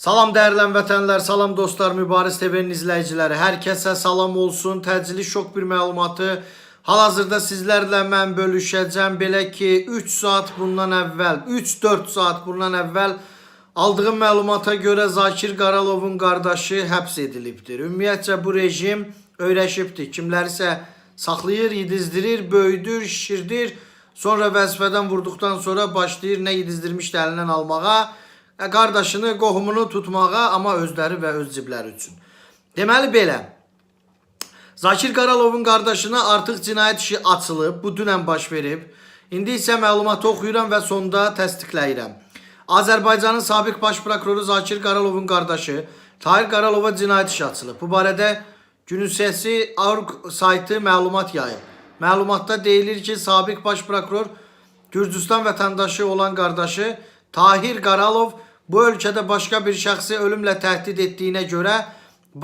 Salam dəyərli vətənlər, salam dostlar, Mübariz TV-nin izləyiciləri. Hər kəsə salam olsun. Təcili şok bir məlumatı hal-hazırda sizlərlə mən bölüşəcəm. Belə ki, 3 saat bundan əvvəl, 3-4 saat bundan əvvəl aldığım məlumata görə Zakir Qaralovun qardaşı həbs edilibdir. Ümumiyyətcə bu rejim öyrəşibdir. Kimlərisə saxlayır, yedizdirir, böyüdür, şişirdir. Sonra vəzifədən vurduqdan sonra başlayır nə yedizdirmişdi əlindən almağa. E, Qardaşını, qohumunu tutmağa, amma özləri və öz cibləri üçün. Deməli belə. Zakir Qaralovun qardaşına artıq cinayət işi açılıb, bu dünən baş verib. İndi isə məlumatı oxuyuram və sonda təsdiqləyirəm. Azərbaycanın sabiq baş prokuroru Zakir Qaralovun qardaşı Tahir Qaralova cinayət işi açılıb. Bu barədə Günün Səsi Avruq saytı məlumat yayıb. Məlumatda deyilir ki, sabiq baş prokuror Gürcüstan vətəndaşı olan qardaşı Tahir Qaralov bu ölkədə başqa bir şəxsi ölümlə təhdid etdiyinə görə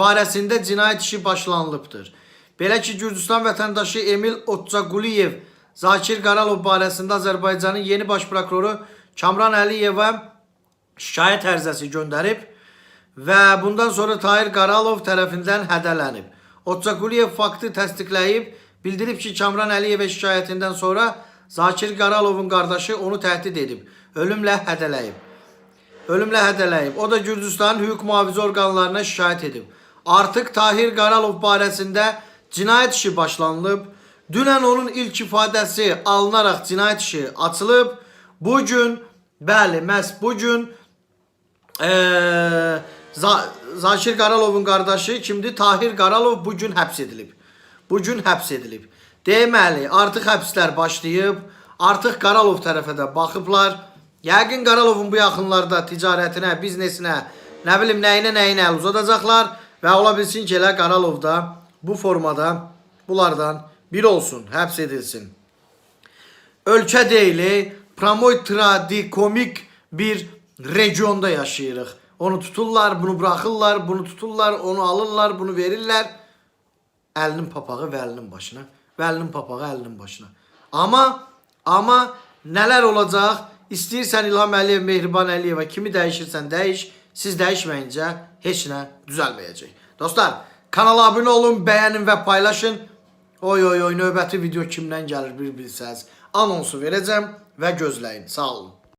barəsində cinayət işi başlanılıbdır. Belə ki, Gürcüstan vətəndaşı Emil Otsaquliyev Zakir Qaralov barəsində Azərbaycanın yeni baş prokuroru Kamran Əliyevə şikayət ərizəsi göndərib və bundan sonra Tahir Qaralov tərəfindən hədələnib. Otsaquliyev faktı təsdiqləyib, bildirib ki, Kamran Əliyevə şikayətindən sonra Zakir Qaralovun qardaşı onu təhdid edib, ölümlə hədələyib. Ölümlə hədələyib. O da Gürcüstanın hüquq mühafizə orqanlarına şikayət edib. Artıq Tahir Qaralov barəsində cinayət işi başlanılıb. Dünən onun ilk ifadəsi alınaraq cinayət işi açılıb. Bu gün, bəli, məhz bu gün Za Zakir Qaralovun qardaşı kimdir? Tahir Qaralov bu gün həbs edilib. Bu gün həbs edilib. Deməli, artıq həbslər başlayıb. Artıq Qaralov tərəfə də baxıblar. Yəqin Qaralovun bu yaxınlarda ticarətinə, biznesinə, nə bilim nəyinə nəyinə əl uzadacaqlar və ola bilsin ki, elə Qaralov da bu formada bunlardan biri olsun, həbs edilsin ölkə deyili, promoy bir regionda yaşayırıq. Onu tuturlar, bunu buraxırlar, bunu tuturlar, onu alırlar, bunu verirlər. Əlinin papağı və əlinin başına, və əlinin papağı əlinin başına. Amma amma nələr olacaq? İstəyirsən İlham Əliyev, Mehriban Əliyevə kimi dəyişirsən dəyiş, siz dəyişməyincə heç nə düzəlməyəcək. Dostlar, kanala abunə olun, bəyənin və paylaşın. Oy oy oy növbəti video kimdən gəlir bir bilsəz anonsu verəcəm və gözləyin. Sağ olun.